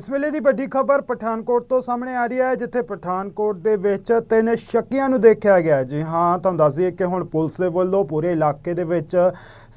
ਇਸ ਵੇਲੇ ਦੀ ਵੱਡੀ ਖਬਰ ਪਠਾਨਕੋਟ ਤੋਂ ਸਾਹਮਣੇ ਆ ਰਹੀ ਹੈ, ਜਿੱਥੇ ਪਠਾਨਕੋਟ ਦੇ ਵਿੱਚ ਤਿੰਨ ਸ਼ੱਕੀਆਂ ਨੂੰ ਦੇਖਿਆ ਗਿਆ ਜੀ ਹਾਂ, ਤੁਹਾਨੂੰ ਦੱਸ ਦਈਏ ਕਿ ਹੁਣ ਪੁਲਿਸ ਦੇ ਵੱਲੋਂ ਪੂਰੇ ਇਲਾਕੇ ਦੇ ਵਿੱਚ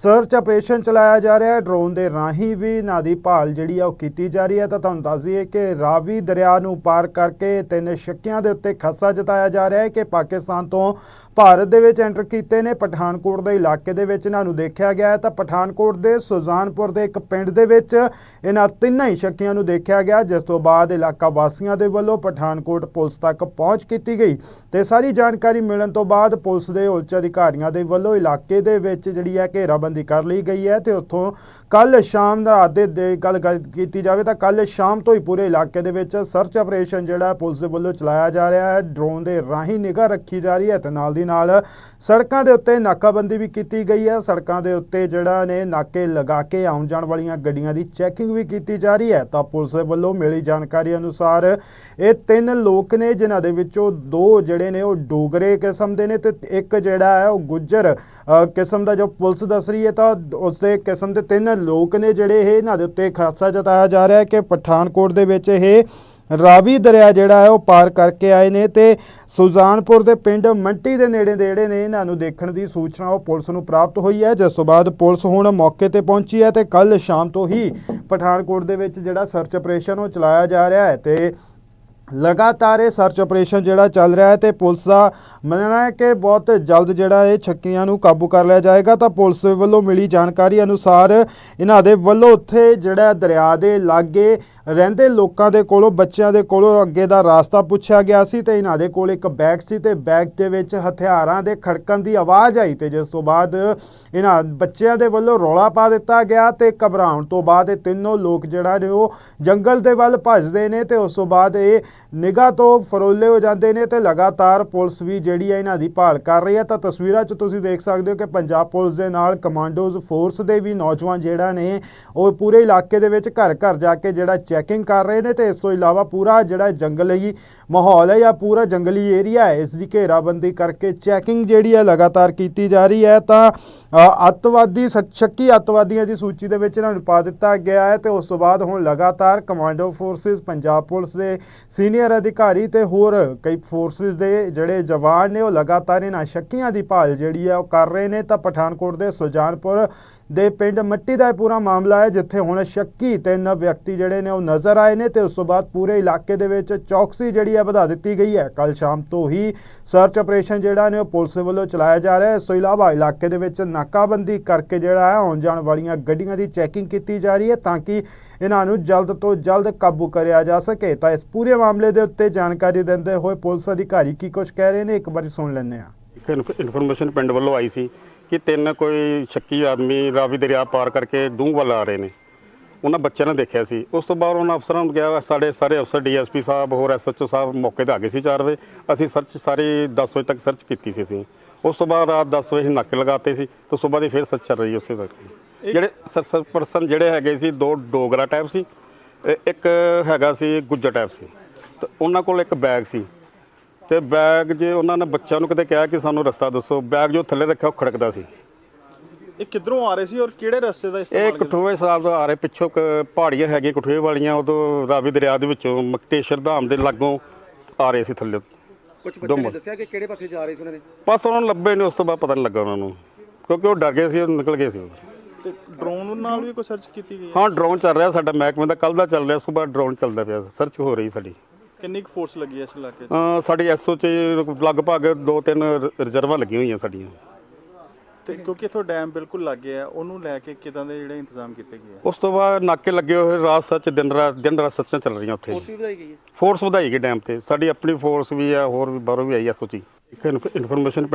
ਸਰਚ ਆਪਰੇਸ਼ਨ ਚਲਾਇਆ ਜਾ ਰਿਹਾ ਹੈ। ਡਰੋਨ ਦੇ ਰਾਹੀਂ ਵੀ ਇਹਨਾਂ ਦੀ ਭਾਲ ਜਿਹੜੀ ਆ ਉਹ ਕੀਤੀ ਜਾ ਰਹੀ ਹੈ। ਤਾਂ ਤੁਹਾਨੂੰ ਦੱਸ ਦਈਏ ਕਿ ਰਾਵੀ ਦਰਿਆ ਨੂੰ ਪਾਰ ਕਰਕੇ ਤਿੰਨ ਸ਼ੱਕੀਆਂ ਦੇ ਉੱਤੇ ਖਸਾ ਜਤਾਇਆ ਜਾ ਰਿਹਾ ਹੈ ਕਿ ਪਾਕਿਸਤਾਨ ਤੋਂ ਭਾਰਤ ਦੇ ਵਿੱਚ ਐਂਟਰ ਕੀਤੇ ਨੇ। ਪਠਾਨਕੋਟ ਦੇ ਇਲਾਕੇ ਦੇ ਵਿੱਚ ਇਹਨਾਂ ਨੂੰ ਦੇਖਿਆ ਗਿਆ ਤਾਂ ਪਠਾਨਕੋਟ ਦੇ ਸੁਜ਼ਾਨਪੁਰ ਦੇ ਇੱਕ ਪਿੰਡ ਦੇ ਵਿੱਚ ਇਹਨਾਂ ਤਿੰਨਾਂ ਹੀ ਸ਼ੱਕੀਆਂ ਨੂੰ ਦੇਖਿਆ ਗਿਆ ਜਿਸ ਤੋਂ ਬਾਅਦ ਇਲਾਕਾ ਵਾਸੀਆਂ ਦੇ ਵੱਲੋਂ ਪਠਾਨਕੋਟ ਪੁਲਿਸ ਤੱਕ ਪਹੁੰਚ ਕੀਤੀ ਗਈ ਤੇ ਸਾਰੀ ਜਾਣਕਾਰੀ ਮਿਲਣ ਤੋਂ ਬਾਅਦ ਪੁਲਿਸ ਦੇ ਉੱਚ ਅਧਿਕਾਰੀਆਂ ਦੇ ਵੱਲੋਂ ਇਲਾਕੇ ਦੇ ਵਿੱਚ ਜਿਹੜੀ ਹੈ ਘੇਰਾਬੰਦੀ ਕਰ ਲਈ ਗਈ ਹੈ ਤੇ ਉੱਥੋਂ ਕੱਲ ਸ਼ਾਮ ਦਾ ਦੇ ਦੇ ਗੱਲ ਗੱਲ ਕੀਤੀ ਜਾਵੇ ਤਾਂ ਕੱਲ ਸ਼ਾਮ ਤੋਂ ਹੀ ਪੂਰੇ ਇਲਾਕੇ ਦੇ ਵਿੱਚ ਸਰਚ ਆਪਰੇਸ਼ਨ ਜਿਹੜਾ ਪੁਲਿਸ ਦੇ ਵੱਲੋਂ ਚਲਾਇਆ ਜਾ ਰਿਹਾ ਹੈ। ਡਰੋਨ ਦੇ ਰਾਹੀਂ ਨਿਗਾਹ ਰੱਖੀ ਜਾ ਰਹੀ ਹੈ ਤੇ ਨਾਲ ਦੀ ਨਾਲ ਸੜਕਾਂ ਦੇ ਉੱਤੇ ਨਾਕਾਬੰਦੀ ਵੀ ਕੀਤੀ ਗਈ ਹੈ। ਸੜਕਾਂ ਦੇ ਉੱਤੇ ਜਿਹੜਾ ਨੇ ਨਾਕੇ ਲਗਾ ਕੇ ਆਉਣ ਜਾਣ ਵਾਲੀਆਂ ਗੱਡੀਆਂ ਦੀ ਚੈਕਿੰਗ ਵੀ ਕੀਤੀ ਜਾ ਰਹੀ ਹੈ। ਤਾਂ ਪੁਲਿਸ ਦੇ ਵੱਲੋਂ ਮਿਲੀ ਜਾਣਕਾਰੀ ਅਨੁਸਾਰ ਇਹ ਤਿੰਨ ਲੋਕ ਨੇ, ਜਿਨ੍ਹਾਂ ਦੇ ਵਿੱਚੋਂ ਦੋ ਜਿਹੜੇ ਨੇ ਉਹ ਡੋਗਰੇ ਕਿਸਮ ਦੇ ਨੇ ਤੇ ਇੱਕ ਜਿਹੜਾ ਹੈ ਉਹ ਗੁੱਜਰ ਕਿਸਮ ਦਾ ਜੋ ਪੁਲਿਸ ਦੱਸ ਰਹੀ ਹੈ ਤਾਂ ਉਸ ਦੇ ਕਿਸਮ ਦੇ ਤਿੰਨ ਲੋਕ ਨੇ ਜਿਹੜੇ ਇਹ ਇਹਨਾਂ ਦੇ ਉੱਤੇ ਖਾਸਾ ਜਤਾਇਆ ਜਾ ਰਿਹਾ ਹੈ ਕਿ ਪਠਾਨਕੋਟ ਦੇ ਵਿੱਚ ਇਹ ਰਾਵੀ ਦਰਿਆ ਜਿਹੜਾ ਹੈ ਉਹ ਪਾਰ ਕਰਕੇ ਆਏ ਨੇ ਤੇ ਸੁਜ਼ਾਨਪੁਰ ਦੇ ਪਿੰਡ ਮੰਟੀ ਦੇ ਨੇੜੇ ਦੇ ਜਿਹੜੇ ਨੇ ਇਹਨਾਂ ਨੂੰ ਦੇਖਣ ਦੀ ਸੂਚਨਾ ਉਹ ਪੁਲਿਸ ਨੂੰ ਪ੍ਰਾਪਤ ਹੋਈ ਹੈ, ਜਿਸ ਤੋਂ ਬਾਅਦ ਪੁਲਿਸ ਹੁਣ ਮੌਕੇ ਤੇ ਪਹੁੰਚੀ ਹੈ ਤੇ ਕੱਲ ਸ਼ਾਮ ਤੋਂ ਹੀ ਪਠਾਨਕੋਟ ਦੇ ਵਿੱਚ ਜਿਹੜਾ ਸਰਚ ਆਪਰੇਸ਼ਨ ਉਹ ਚਲਾਇਆ ਜਾ ਰਿਹਾ ਹੈ ਤੇ ਲਗਾਤਾਰ ਇਹ ਸਰਚ ਆਪਰੇਸ਼ਨ ਜਿਹੜਾ ਚੱਲ ਰਿਹਾ ਹੈ ਤੇ ਪੁਲਿਸ ਦਾ ਮੰਨਣਾ ਹੈ ਕਿ ਬਹੁਤ ਜਲਦ ਜਿਹੜਾ ਇਹ ਛੱਕੀਆਂ ਨੂੰ ਕਾਬੂ ਕਰ ਲਿਆ ਜਾਏਗਾ, ਤਾਂ ਪੁਲਿਸ ਵੱਲੋਂ ਮਿਲੀ ਜਾਣਕਾਰੀ ਅਨੁਸਾਰ ਇਹਨਾਂ ਦੇ ਵੱਲੋਂ ਉੱਥੇ ਜਿਹੜਾ ਦਰਿਆ ਦੇ ਲਾਗੇ ਰਹਿੰਦੇ ਲੋਕਾਂ ਦੇ ਕੋਲੋਂ, ਬੱਚਿਆਂ ਦੇ ਕੋਲੋਂ ਅੱਗੇ ਦਾ ਰਾਸਤਾ ਪੁੱਛਿਆ ਗਿਆ ਸੀ ਤੇ ਇਹਨਾਂ ਦੇ ਕੋਲ ਇੱਕ ਬੈਗ ਸੀ ਤੇ ਬੈਗ ਦੇ ਵਿੱਚ ਹਥਿਆਰਾਂ ਦੇ ਖੜਕਣ ਦੀ ਆਵਾਜ਼ ਆਈ ਤੇ ਜਿਸ ਤੋਂ ਬਾਅਦ ਇਹਨਾਂ ਬੱਚਿਆਂ ਦੇ ਵੱਲੋਂ ਰੌਲਾ ਪਾ ਦਿੱਤਾ ਗਿਆ ਤੇ ਘਬਰਾਉਣ ਤੋਂ ਬਾਅਦ ਇਹ ਤਿੰਨੋਂ ਲੋਕ ਜਿਹੜਾ ਨੇ ਉਹ ਜੰਗਲ ਦੇ ਵੱਲ ਭੱਜਦੇ ਨੇ ਤੇ ਉਸ ਤੋਂ ਬਾਅਦ ਇਹ ਨਿਗਾਹ ਤੋਂ ਫਰੋਲੇ ਹੋ ਜਾਂਦੇ ਨੇ ਤੇ ਲਗਾਤਾਰ ਪੁਲਿਸ ਵੀ ਜਿਹੜੀ ਹੈ ਇਹਨਾਂ ਦੀ ਭਾਲ ਕਰ ਰਹੀ ਹੈ ਤਾਂ ਤਸਵੀਰਾਂ 'ਚ ਤੁਸੀਂ ਦੇਖ ਸਕਦੇ ਹੋ ਕਿ ਪੰਜਾਬ ਪੁਲਿਸ ਦੇ ਨਾਲ ਕਮਾਂਡੋਜ਼ ਫੋਰਸ ਦੇ ਵੀ ਨੌਜਵਾਨ ਜਿਹੜਾ ਨੇ ਉਹ ਪੂਰੇ ਇਲਾਕੇ ਦੇ ਵਿੱਚ ਘਰ ਘਰ ਜਾ ਕੇ ਜਿਹੜਾ ਚੈਕਿੰਗ ਕਰ ਰਹੇ ਨੇ ਤੇ ਇਸ ਤੋਂ ਇਲਾਵਾ ਪੂਰਾ ਜਿਹੜਾ ਜੰਗਲੀ ਮਾਹੌਲ ਹੈ ਜਾਂ ਪੂਰਾ ਜੰਗਲੀ ਏਰੀਆ ਹੈ, ਇਸ ਦੀ ਘੇਰਾਬੰਦੀ ਕਰਕੇ ਚੈਕਿੰਗ ਜਿਹੜੀ ਹੈ ਲਗਾਤਾਰ ਕੀਤੀ ਜਾ ਰਹੀ ਹੈ। ਤਾਂ ਅੱਤਵਾਦੀ ਸ਼ੱਕੀ ਅੱਤਵਾਦੀਆਂ ਦੀ ਸੂਚੀ ਦੇ ਵਿੱਚ ਇਹਨਾਂ ਨੂੰ ਪਾ ਦਿੱਤਾ ਗਿਆ ਹੈ ਤੇ ਉਸ ਤੋਂ ਬਾਅਦ ਹੁਣ ਲਗਾਤਾਰ ਕਮਾਂਡੋ ਫੋਰਸਿਸ ਪੰਜਾਬ ਪੁਲਿਸ ਦੇ ਸੀਨੀਅਰ ਅਧਿਕਾਰੀ ਤੇ ਹੋਰ ਕਈ ਫੋਰਸਿਸ ਦੇ ਜਿਹੜੇ ਜਵਾਨ ਨੇ, ਉਹ ਲਗਾਤਾਰ ਇਹਨਾਂ ਸ਼ੱਕੀਆਂ ਦੀ ਭਾਲ ਜਿਹੜੀ ਹੈ ਉਹ ਕਰ ਰਹੇ ਨੇ। ਤਾਂ ਪਠਾਨਕੋਟ ਦੇ ਸੁਜਾਨਪੁਰ ਦੇ ਪਿੰਡ ਮੱਟੀ ਦਾ ਇਹ ਪੂਰਾ ਮਾਮਲਾ ਹੈ, ਜਿੱਥੇ ਹੁਣ ਸ਼ੱਕੀ ਤਿੰਨ ਵਿਅਕਤੀ ਜਿਹੜੇ ਨੇ ਉਹ ਨਜ਼ਰ ਆਏ ਨੇ ਤੇ ਉਸ ਤੋਂ ਬਾਅਦ ਪੂਰੇ ਇਲਾਕੇ ਦੇ ਵਿੱਚ ਚੌਕਸੀ ਜਿਹੜੀ ਹੈ ਵਧਾ ਦਿੱਤੀ ਗਈ ਹੈ। ਕੱਲ ਸ਼ਾਮ ਤੋਂ ਹੀ ਸਰਚ ਆਪਰੇਸ਼ਨ ਜਿਹੜਾ ਨੇ ਉਹ ਪੁਲਿਸ ਵੱਲੋਂ ਚਲਾਇਆ ਜਾ ਰਿਹਾ ਹੈ। ਇਸ ਤੋਂ ਇਲਾਵਾ ਇਲਾਕੇ ਦੇ ਵਿੱਚ ਨਾਕਾਬੰਦੀ ਕਰਕੇ ਜਿਹੜਾ ਹੈ, ਆਉਣ ਜਾਣ ਵਾਲੀਆਂ ਗੱਡੀਆਂ ਦੀ ਚੈਕਿੰਗ ਕੀਤੀ ਜਾ ਰਹੀ ਹੈ ਤਾਂ ਕਿ ਇਹਨਾਂ ਨੂੰ ਜਲਦ ਤੋਂ ਜਲਦ ਕਾਬੂ ਕਰਿਆ ਜਾ ਸਕੇ। ਤਾਂ ਇਸ ਪੂਰੇ ਮਾਮਲੇ ਦੇ ਉੱਤੇ ਜਾਣਕਾਰੀ ਦਿੰਦੇ ਹੋਏ ਪੁਲਿਸ ਅਧਿਕਾਰੀ ਕੀ ਕੁਝ ਕਹਿ ਰਹੇ ਨੇ, ਇੱਕ ਵਾਰੀ ਸੁਣ ਲੈਂਦੇ ਹਾਂ। ਇੱਕ ਇਨਫੋਰਮੇਸ਼ਨ ਪਿੰਡ ਵੱਲੋਂ ਆਈ ਸੀ ਕਿ ਤਿੰਨ ਕੋਈ ਸ਼ੱਕੀ ਆਦਮੀ ਰਾਵੀ ਦਰਿਆ ਪਾਰ ਕਰਕੇ ਡੂੰਘ ਵੱਲ ਆ ਰਹੇ ਨੇ। ਉਹਨਾਂ ਬੱਚਿਆਂ ਨੇ ਦੇਖਿਆ ਸੀ। ਉਸ ਤੋਂ ਬਾਅਦ ਉਹਨਾਂ ਅਫਸਰਾਂ ਨੂੰ ਕਿਹਾ, ਸਾਡੇ ਸਾਰੇ ਅਫਸਰ ਡੀਐਸਪੀ ਸਾਹਿਬ ਹੋਰ ਐਸਐਚਓ ਸਾਹਿਬ ਮੌਕੇ ਤੇ ਆ ਗਏ ਸੀ 4 ਵਜੇ। ਅਸੀਂ ਸਰਚ ਸਾਰੀ 10 ਵਜੇ ਤੱਕ ਸਰਚ ਕੀਤੀ ਸੀ ਅਸੀਂ। ਉਸ ਤੋਂ ਬਾਅਦ ਰਾਤ 10 ਵਜੇ ਨਾਕੇ ਲਗਾਤੇ ਸੀ। ਤੇ ਉਸ ਤੋਂ ਬਾਅਦ ਹੀ ਫਿਰ ਸਰਚ ਚੱਲ ਰਹੀ ਉਸੇ ਵਕਤ। ਜਿਹੜੇ ਸਰਚ ਪਰਸਨ ਜਿਹੜੇ ਹੈਗੇ ਸੀ, ਦੋ ਡੋਗਰਾ ਟਾਈਪ ਸੀ ਤੇ ਇੱਕ ਹੈਗਾ ਸੀ ਗੁੱਜਰ ਟਾਈਪ ਸੀ। ਤੇ ਉਹਨਾਂ ਕੋਲ ਇੱਕ ਬੈਗ ਸੀ। ਤੇ ਬੈਗ ਜੇ ਉਹਨਾਂ ਨੇ ਬੱਚਿਆਂ ਨੂੰ ਕਿਤੇ ਕਿਹਾ ਕਿ ਸਾਨੂੰ ਰਸਤਾ ਦੱਸੋ ਬੈਗ ਜੋ ਥੱਲੇ ਰੱਖਿਆ ਉਹ ਖੜਕਦਾ ਸੀ। ਇਹ ਕਿੱਧਰੋਂ ਆ ਰਹੇ ਸੀ ਔਰ ਕਿਹੜੇ ਰਸਤੇ ਦਾ ਇਹ ਇਸਤੇਮਾਲ ਕਰਦੇ? ਕਠੂਏ ਸਾਹਿਬ ਤੋਂ ਆ ਰਹੇ ਪਿੱਛੋਂ ਕ- ਪਹਾੜੀਆਂ ਹੈਗੀਆਂ ਕਠੂਏ ਵਾਲੀਆਂ ਉਦੋਂ ਰਾਵੀ ਦਰਿਆ ਦੇ ਵਿੱਚੋਂ ਮਕਤੇਸ਼ਰ ਧਾਮ ਦੇ ਲਾਗੋਂ ਆ ਰਹੇ ਸੀ ਥੱਲੇ। ਕੁਝ। ਨੇ ਦੱਸਿਆ ਕਿ ਕਿਹੜੇ ਪਾਸੇ ਜਾ ਰਹੇ ਸੀ ਉਹਨਾਂ ਨੇ? ਬਸ ਉਹਨਾਂ ਨੂੰ ਲੱਭੇ ਨਹੀਂ ਉਸ ਤੋਂ ਬਾਅਦ ਪਤਾ ਨਹੀਂ ਲੱਗਾ ਉਹਨਾਂ ਨੂੰ। ਕਿਉਂਕਿ ਉਹ ਡਰ ਗਏ ਸੀ ਉਹ ਨਿਕਲ ਗਏ ਸੀ। ਉਹ। ਤੇ ਡਰੋਨ ਨਾਲ ਵੀ ਕੋਈ ਸਰਚ ਕੀਤੀ ਗਈ ਹੈ? ਹਾਂ ਡਰੋਨ ਚੱਲ ਰਿਹਾ ਸਾਡਾ ਮਹਿਕਮੇ ਦਾ ਕੱਲ ਦਾ ਚੱਲ ਰਿਹਾ ਸਵੇਰ ਡਰੋਨ ਚੱਲਦਾ ਪਿਆ ਸਰਚ ਹੋ ਰਹੀ ਸਾਡੀ। ਕਿੰਨੀ ਕੁ ਫੋਰਸ ਲੱਗੀ ਹੈ ਇਸ ਇਲਾਕੇ 'ਚ? ਅਹ ਸਾਡੀ ਐਸਓ ਚ ਲਗਭਗ ਦੋ ਤਿੰਨ ਰਿਜ਼ਰਵਾਂ ਲੱਗੀਆਂ ਹੋਈਆਂ ਸਾਡੀਆਂ। ਤੇ ਕਿਉਂਕਿ ਇੱਥੋਂ ਡੈਮ ਬਿਲਕੁਲ ਲੱਗੇ ਆ ਉਹਨੂੰ ਲੈ ਕੇ ਕਿਦਾਂ ਦੇ ਜਿਹੜੇ ਇੰਤਜ਼ਾਮ ਕੀਤੇ ਗਏ ਆ? ਉਸ ਤੋਂ ਬਾਅਦ ਨਾਕੇ ਲੱਗੇ ਹੋਏ ਰਾਤ ਸੱਚ ਦਿਨ ਰਾਤ ਦਿਨ ਰਾਤ ਸੱਚਾਂ ਚੱਲ ਰਹੀਆਂ ਉੱਥੇ। ਫੋਰਸ ਵੀ ਵਧਾਈ ਗਈ ਹੈ? ਫੋਰਸ ਵਧਾਈ ਗਈ ਡੈਮ ਤੇ। ਸਾਡੀ ਆਪਣੀ ਫੋਰਸ ਵੀ ਆ ਹੋਰ ਵੀ ਬਾਹਰੋਂ ਵੀ ਆਈ ਐਸਓ ਚ ਇੱਕ ਇਨਫੋਰਮੇਸ਼ਨ